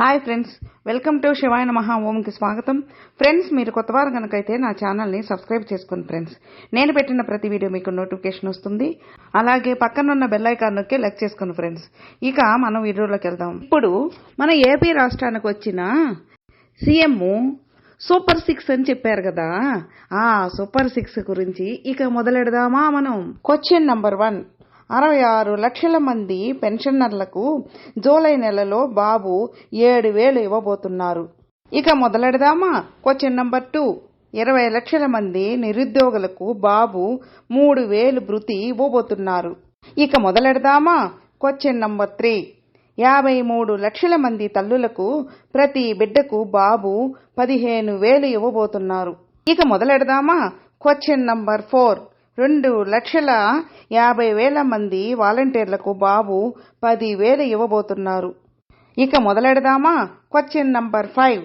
Hi friends welcome to శివాయన మహా ఓంకి స్వాగతం. ఫ్రెండ్స్ మీరు కొత్త వారు కనుకైతే నా ఛానల్ని సబ్స్క్రైబ్ చేసుకోండి ఫ్రెండ్స్. నేను పెట్టిన ప్రతి వీడియో మీకు నోటిఫికేషన్ వస్తుంది. అలాగే పక్కనున్న బెల్లైకాన్ నొక్కి లెక్ చేసుకోండి ఫ్రెండ్స్. ఇక మనం వీడియోలోకి వెళ్దాం. ఇప్పుడు మన ఏపీ రాష్ట్రానికి వచ్చిన సీఎం సూపర్ సిక్స్ అని చెప్పారు కదా. ఆ సూపర్ సిక్స్ గురించి ఇక మొదలెడదామా మనం? క్వశ్చన్ నంబర్ వన్ అరవై ఆరు లక్షల మంది పెన్షనర్లకు జూలై నెలలో బాబు ఏడు వేలు ఇవ్వబోతున్నారు. ఇక మొదలెడదామా? క్వశ్చన్ నంబర్ టూ ఇరవై లక్షల మంది నిరుద్యోగులకు బాబు మూడు వేలు భృతి ఇవ్వబోతున్నారు. ఇక మొదలెడదామా? క్వశ్చన్ నంబర్ త్రీ యాభై మూడు లక్షల మంది తల్లులకు ప్రతి బిడ్డకు బాబు పదిహేను వేలు ఇవ్వబోతున్నారు. ఇక మొదలెడదామా? క్వశ్చన్ నంబర్ ఫోర్ రెండు లక్షల యాభై వేల మంది వాలంటీర్లకు బాబు పది వేలు ఇవ్వబోతున్నారు. ఇక మొదలెడదామా? క్వశ్చన్ నంబర్ ఫైవ్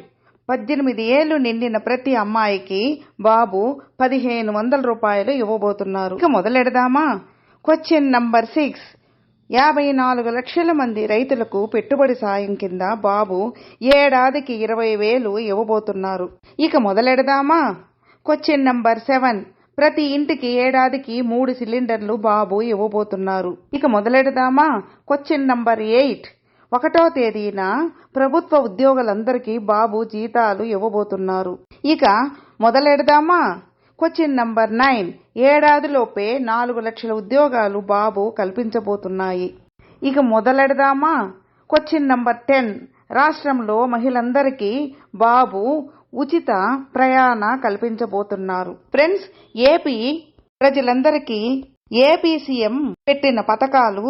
పద్దెనిమిది ఏళ్ళు నిండిన ప్రతి అమ్మాయికి బాబు పదిహేను వందల రూపాయలు ఇవ్వబోతున్నారు. ఇక మొదలెడదామా? క్వశ్చన్ నంబర్ సిక్స్ యాభై నాలుగు లక్షల మంది రైతులకు పెట్టుబడి సాయం కింద బాబు ఏడాదికి ఇరవై వేలు ఇవ్వబోతున్నారు. ఇక మొదలెడదామా? క్వశ్చన్ నంబర్ సెవెన్ ప్రతి ఇంటికి ఏడాదికి మూడు సిలిండర్లు బాబు ఇవ్వబోతున్నారు. ఇక మొదలెడదామా? క్వశ్చన్ నంబర్ ఎయిట్ ఒకటో తేదీన ప్రభుత్వ ఉద్యోగులందరికీ బాబు జీతాలు ఇవ్వబోతున్నారు. ఇక మొదలెడదామా? క్వశ్చన్ నంబర్ నైన్ ఏడాదిలోపే నాలుగు లక్షల ఉద్యోగాలు బాబు కల్పించబోతున్నాయి. ఇక మొదలెడదామా? క్వశ్చన్ నంబర్ టెన్ రాష్ట్రంలో మహిళలందరికీ బాబు ఉచిత ప్రయాణ కల్పించబోతున్నారు. ఫ్రెండ్స్ ఏపీ ప్రజలందరికీ ఏపీ సీఎం పెట్టిన పథకాలు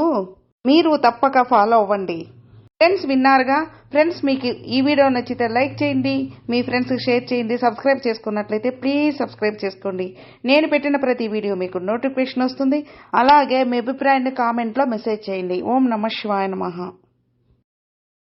మీరు తప్పక ఫాలో అవ్వండి. ఫ్రెండ్స్ విన్నారుగా? ఫ్రెండ్స్ మీకు ఈ వీడియో నచ్చితే లైక్ చేయండి మీ ఫ్రెండ్స్కి షేర్ చేయండి సబ్స్క్రైబ్ చేసుకున్నట్లయితే ప్లీజ్ సబ్స్క్రైబ్ చేసుకోండి. నేను పెట్టిన ప్రతి వీడియో మీకు నోటిఫికేషన్ వస్తుంది. అలాగే మీ అభిప్రాయాన్ని కామెంట్లో మెసేజ్ చేయండి. ఓం నమ శివాయ నమః.